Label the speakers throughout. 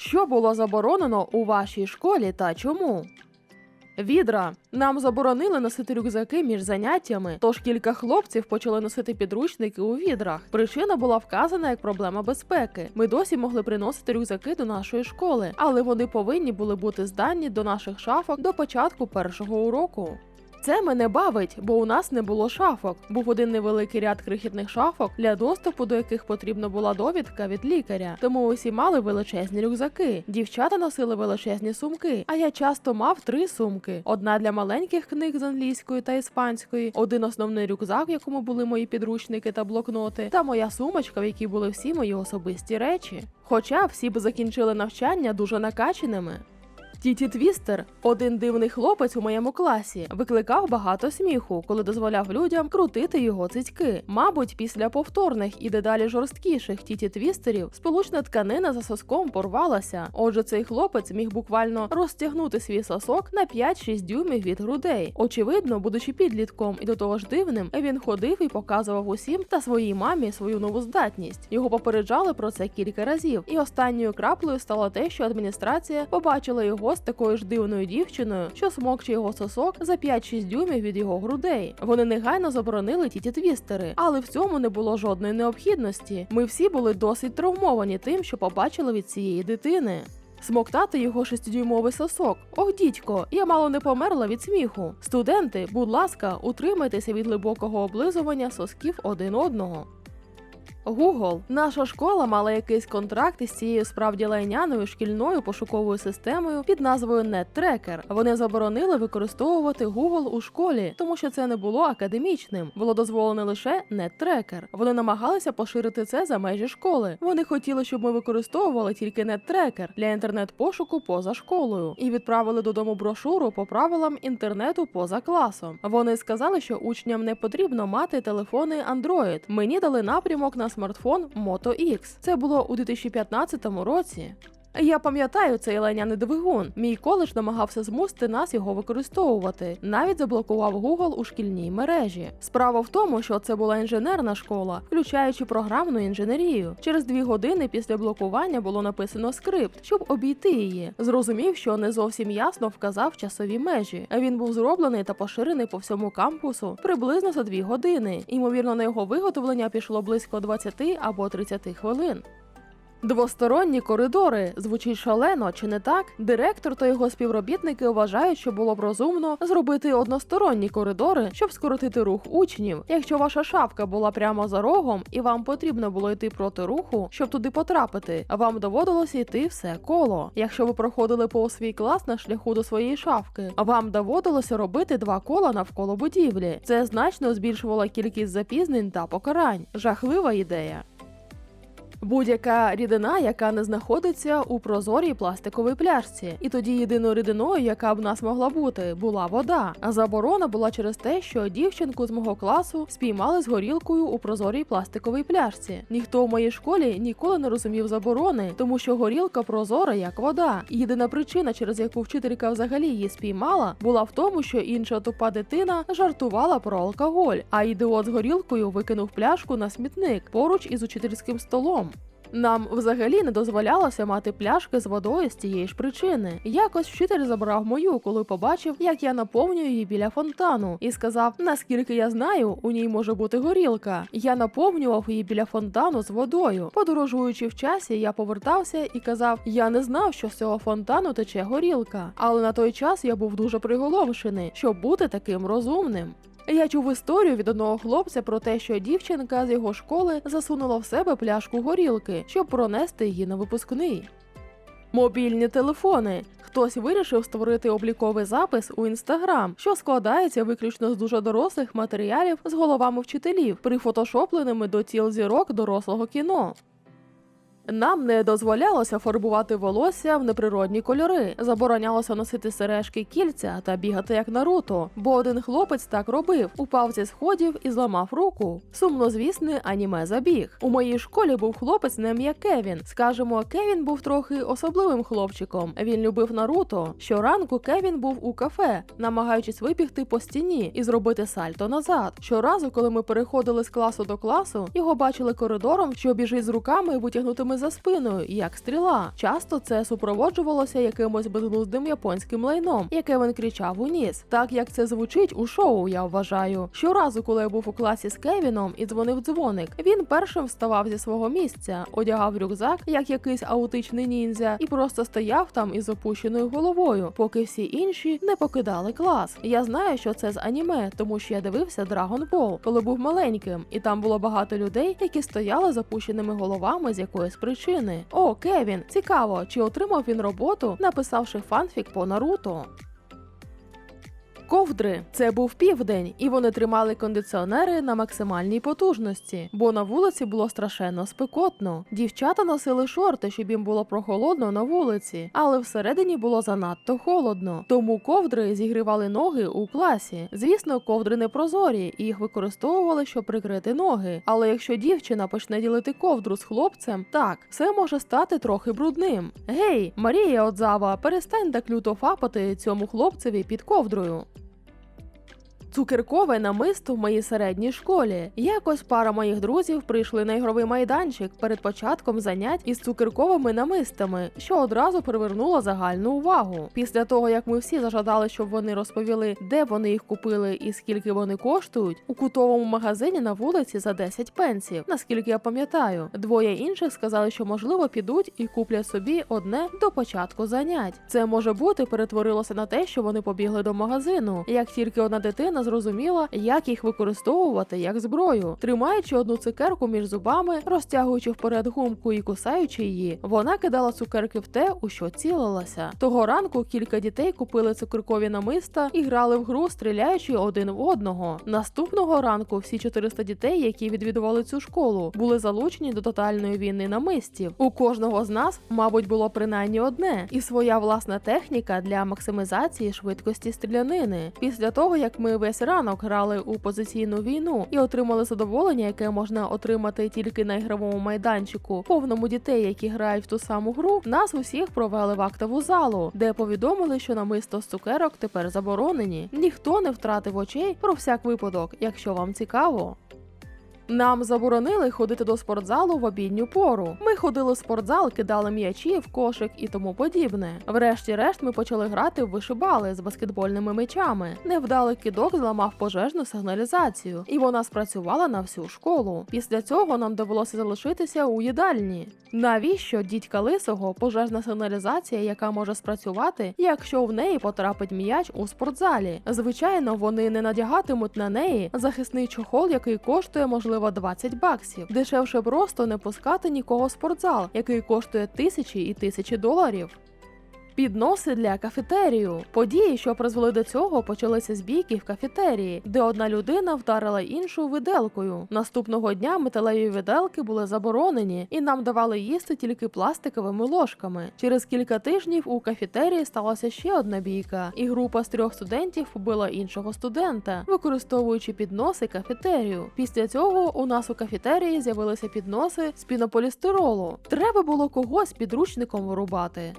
Speaker 1: Що було заборонено у вашій школі та чому? Відра. Нам заборонили носити рюкзаки між заняттями, тож кілька хлопців почали носити підручники у відрах. Причина була вказана як проблема безпеки. Ми досі могли приносити рюкзаки до нашої школи, але вони повинні були бути здані до наших шафок до початку першого уроку. Це мене бавить, бо у нас не було шафок. Був один невеликий ряд крихітних шафок, для доступу до яких потрібна була довідка від лікаря. Тому усі мали величезні рюкзаки. Дівчата носили величезні сумки, а я часто мав три сумки: одна для маленьких книг з англійської та іспанської, один основний рюкзак, в якому були мої підручники та блокноти, та моя сумочка, в якій були всі мої особисті речі. Хоча всі б закінчили навчання дуже накаченими. Тіті Твістер, один дивний хлопець у моєму класі, викликав багато сміху, коли дозволяв людям крутити його цицьки. Мабуть, після повторних і дедалі жорсткіших тіті твістерів сполучна тканина за соском порвалася. Отже, цей хлопець міг буквально розтягнути свій сосок на 5-6 дюймів від грудей. Очевидно, будучи підлітком і до того ж дивним, він ходив і показував усім та своїй мамі свою нову здатність. Його попереджали про це кілька разів, і останньою краплею стало те, що адміністрація побачила його з такою ж дивною дівчиною, що смокче його сосок за 5-6 дюймів від його грудей. Вони негайно заборонили тіті твістери, але в цьому не було жодної необхідності. Ми всі були досить травмовані тим, що побачили від цієї дитини. Смоктати його шестидюймовий сосок. Ох, дідько, я мало не померла від сміху. Студенти, будь ласка, утримайтеся від глибокого облизування сосків один одного. Google. Наша школа мала якийсь контракт із цією справді лайняною шкільною пошуковою системою під назвою NetTracker. Вони заборонили використовувати Google у школі, тому що це не було академічним. Було дозволено лише NetTracker. Вони намагалися поширити це за межі школи. Вони хотіли, щоб ми використовували тільки NetTracker для інтернет-пошуку поза школою і відправили додому брошуру по правилам інтернету поза класом. Вони сказали, що учням не потрібно мати телефони Android. Мені дали напрямок на смартфон Moto X. Це було у 2015 році. Я пам'ятаю цей лайняний двигун. Мій коледж намагався змусити нас його використовувати. Навіть заблокував Google у шкільній мережі. Справа в тому, що це була інженерна школа, включаючи програмну інженерію. Через дві години після блокування було написано скрипт, щоб обійти її. Зрозумів, що не зовсім ясно вказав часові межі. Він був зроблений та поширений по всьому кампусу приблизно за дві години. Ймовірно, на його виготовлення пішло близько 20 або 30 хвилин. Двосторонні коридори звучить шалено, чи не так? Директор та його співробітники вважають, що було б розумно зробити односторонні коридори, щоб скоротити рух учнів. Якщо ваша шафка була прямо за рогом і вам потрібно було йти проти руху, щоб туди потрапити, вам доводилося йти все коло. Якщо ви проходили повз свій клас на шляху до своєї шафки, вам доводилося робити два кола навколо будівлі. Це значно збільшувало кількість запізнень та покарань. Жахлива ідея. Будь-яка рідина, яка не знаходиться у прозорій пластиковій пляшці, і тоді єдиною рідиною, яка б нас могла бути, була вода. А заборона була через те, що дівчинку з мого класу спіймали з горілкою у прозорій пластиковій пляшці. Ніхто в моїй школі ніколи не розумів заборони, тому що горілка прозора як вода. І єдина причина, через яку вчителька взагалі її спіймала, була в тому, що інша тупа дитина жартувала про алкоголь, а ідіот з горілкою викинув пляшку на смітник поруч із учительським столом. Нам взагалі не дозволялося мати пляшки з водою з тієї ж причини. Якось вчитель забрав мою, коли побачив, як я наповнюю її біля фонтану, і сказав: наскільки я знаю, у ній може бути горілка. Я наповнював її біля фонтану з водою. Подорожуючи в часі, я повертався і казав: Я не знав, що з цього фонтану тече горілка. Але на той час я був дуже приголомшений, щоб бути таким розумним. Я чув історію від одного хлопця про те, що дівчинка з його школи засунула в себе пляшку горілки, щоб пронести її на випускний. Мобільні телефони. Хтось вирішив створити обліковий запис у інстаграм, що складається виключно з дуже дорослих матеріалів з головами вчителів, прифотошопленими до тіл зірок дорослого кіно. Нам не дозволялося фарбувати волосся в неприродні кольори, заборонялося носити сережки кільця та бігати як Наруто, бо один хлопець так робив, упав зі сходів і зламав руку. Сумнозвісний аніме забіг. У моїй школі був хлопець на ім'я Кевін. Скажемо, Кевін був трохи особливим хлопчиком. Він любив Наруто. Щоранку Кевін був у кафе, намагаючись вибігти по стіні і зробити сальто назад. Щоразу, коли ми переходили з класу до класу, його бачили коридором, що біжить з руками, витягнутими за спиною, як стріла. Часто це супроводжувалося якимось безглуздим японським лайном, яке він кричав у ніс. Так як це звучить у шоу, я вважаю. Щоразу, коли я був у класі з Кевіном і дзвонив дзвоник, він першим вставав зі свого місця, одягав рюкзак, як якийсь аутичний ніндзя, і просто стояв там із опущеною головою, поки всі інші не покидали клас. Я знаю, що це з аніме, тому що я дивився Dragon Ball, коли був маленьким, і там було багато людей, які стояли з опущеними головами з якоїсь. О, Кевін, цікаво, чи отримав він роботу, написавши фанфік по Наруто. Ковдри це був південь, і вони тримали кондиціонери на максимальній потужності, бо на вулиці було страшенно спекотно. Дівчата носили шорти, щоб їм було прохолодно на вулиці, але всередині було занадто холодно. Тому ковдри зігрівали ноги у класі. Звісно, ковдри не прозорі, і їх використовували, щоб прикрити ноги. Але якщо дівчина почне ділити ковдру з хлопцем, так все може стати трохи брудним. Гей, Марія Отзава, перестань так люто фапати цьому хлопцеві під ковдрою. Цукеркове намисто в моїй середній школі. Якось пара моїх друзів прийшли на ігровий майданчик перед початком занять із цукерковими намистами, що одразу привернуло загальну увагу. Після того, як ми всі зажадали, щоб вони розповіли, де вони їх купили і скільки вони коштують, у кутовому магазині на вулиці за 10 пенсів. Наскільки я пам'ятаю, двоє інших сказали, що можливо підуть і куплять собі одне до початку занять. Це може бути перетворилося на те, що вони побігли до магазину. Як тільки одна дитина зрозуміла, як їх використовувати як зброю, тримаючи одну цукерку між зубами, розтягуючи вперед гумку і кусаючи її, вона кидала цукерки в те, у що цілилася. Того ранку кілька дітей купили цукеркові намиста і грали в гру, стріляючи один в одного. Наступного ранку всі 400 дітей, які відвідували цю школу, були залучені до тотальної війни намистів. У кожного з нас, мабуть, було принаймні одне і своя власна техніка для максимізації швидкості стрілянини. Після того як ми весь ранок грали у позиційну війну і отримали задоволення, яке можна отримати тільки на ігровому майданчику, повному дітей, які грають в ту саму гру, нас усіх провели в актову залу, де повідомили, що намисто з цукерок тепер заборонені. Ніхто не втратив очей про всяк випадок, якщо вам цікаво. Нам заборонили ходити до спортзалу в обідню пору. Ми ходили в спортзал, кидали м'ячі в кошик і тому подібне. Врешті-решт ми почали грати в вишибали з баскетбольними м'ячами. Невдалий кидок зламав пожежну сигналізацію, і вона спрацювала на всю школу. Після цього нам довелося залишитися у їдальні. Навіщо дідька лисого пожежна сигналізація, яка може спрацювати, якщо в неї потрапить м'яч у спортзалі? Звичайно, вони не надягатимуть на неї захисний чохол, який коштує можливо 20 баксів. Дешевше просто не пускати нікого в спортзал, який коштує тисячі і тисячі доларів. Підноси для кафетерію. Події, що призвели до цього, почалися з бійки в кафетерії, де одна людина вдарила іншу виделкою. Наступного дня металеві виделки були заборонені, і нам давали їсти тільки пластиковими ложками. Через кілька тижнів у кафетерії сталася ще одна бійка, і група з трьох студентів побила іншого студента, використовуючи підноси кафетерію. Після цього у нас у кафетерії з'явилися підноси з пінополістиролу. Треба було когось підручником вирубати.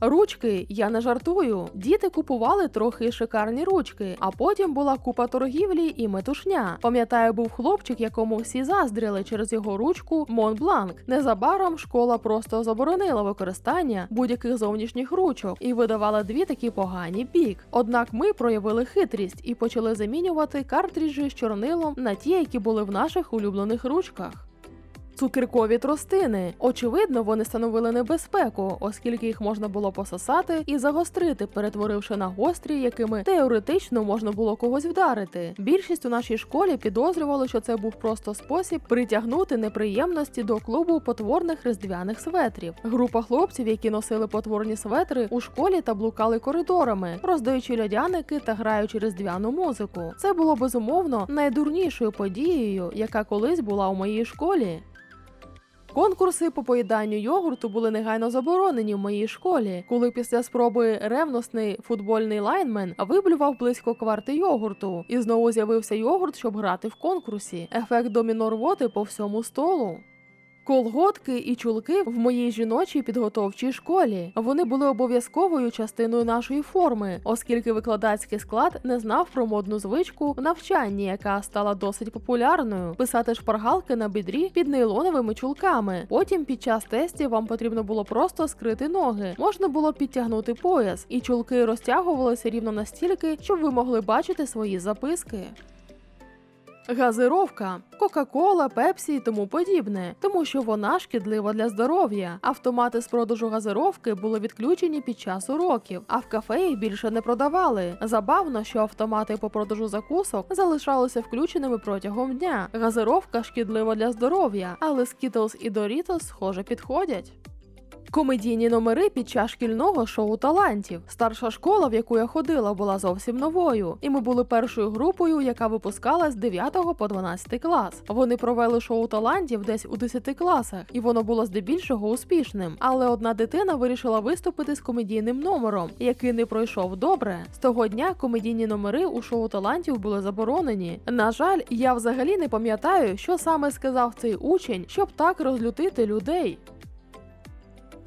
Speaker 1: Ручки, я не жартую. Діти купували трохи шикарні ручки, а потім була купа торгівлі і метушня. Пам'ятаю, був хлопчик, якому всі заздріли через його ручку Монбланк. Незабаром школа просто заборонила використання будь-яких зовнішніх ручок і видавала дві такі погані бік. Однак ми проявили хитрість і почали замінювати картриджі з чорнилом на ті, які були в наших улюблених ручках. Цукеркові тростини. Очевидно, вони становили небезпеку, оскільки їх можна було пососати і загострити, перетворивши на гострі, якими теоретично можна було когось вдарити. Більшість у нашій школі підозрювали, що це був просто спосіб притягнути неприємності до клубу потворних різдвяних светрів. Група хлопців, які носили потворні светри, у школі та блукали коридорами, роздаючи льодяники та граючи різдвяну музику. Це було безумовно найдурнішою подією, яка колись була у моїй школі. Конкурси по поїданню йогурту були негайно заборонені в моїй школі, коли після спроби ревностний футбольний лайнмен виблював близько кварти йогурту, і знову з'явився йогурт, щоб грати в конкурсі. Ефект доміно рвоти по всьому столу. Колготки і чулки в моїй жіночій підготовчій школі. Вони були обов'язковою частиною нашої форми, оскільки викладацький склад не знав про модну звичку в навчанні, яка стала досить популярною. Писати шпаргалки на бідрі під нейлоновими чулками. Потім під час тестів вам потрібно було просто скрити ноги. Можна було підтягнути пояс, і чулки розтягувалися рівно настільки, щоб ви могли бачити свої записки. Газировка, Кока-Кола, Пепсі і тому подібне, тому що вона шкідлива для здоров'я. Автомати з продажу газировки були відключені під час уроків, а в кафе їх більше не продавали. Забавно, що автомати по продажу закусок залишалися включеними протягом дня. Газировка шкідлива для здоров'я, але Skittles і Doritos, схоже, підходять. Комедійні номери під час шкільного шоу талантів. Старша школа, в яку я ходила, була зовсім новою, і ми були першою групою, яка випускалась з 9 по 12 клас. Вони провели шоу талантів десь у 10 класах, і воно було здебільшого успішним. Але одна дитина вирішила виступити з комедійним номером, який не пройшов добре. З того дня комедійні номери у шоу талантів були заборонені. На жаль, я взагалі не пам'ятаю, що саме сказав цей учень, щоб так розлютити людей.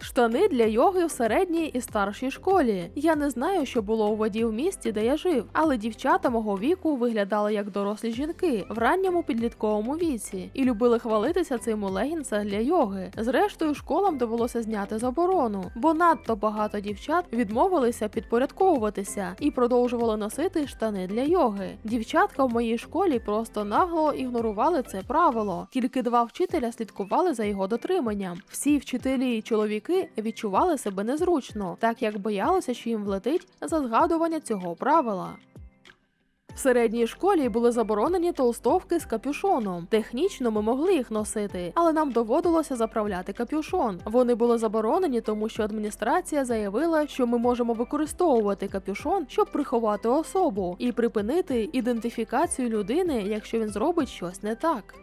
Speaker 1: Штани для йоги в середній і старшій школі. Я не знаю, що було у воді в місті, де я жив, але дівчата мого віку виглядали як дорослі жінки в ранньому підлітковому віці і любили хвалитися цим у легінсах для йоги. Зрештою, школам довелося зняти заборону, бо надто багато дівчат відмовилися підпорядковуватися і продовжували носити штани для йоги. Дівчатка в моїй школі просто нагло ігнорували це правило. Тільки два вчителя слідкували за його дотриманням. Всі вчителі і чоловіки відчували себе незручно, так як боялися, що їм влетить за згадування цього правила. В середній школі були заборонені толстовки з капюшоном. Технічно ми могли їх носити, але нам доводилося заправляти капюшон. Вони були заборонені, тому що адміністрація заявила, що ми можемо використовувати капюшон, щоб приховати особу і припинити ідентифікацію людини, якщо він зробить щось не так.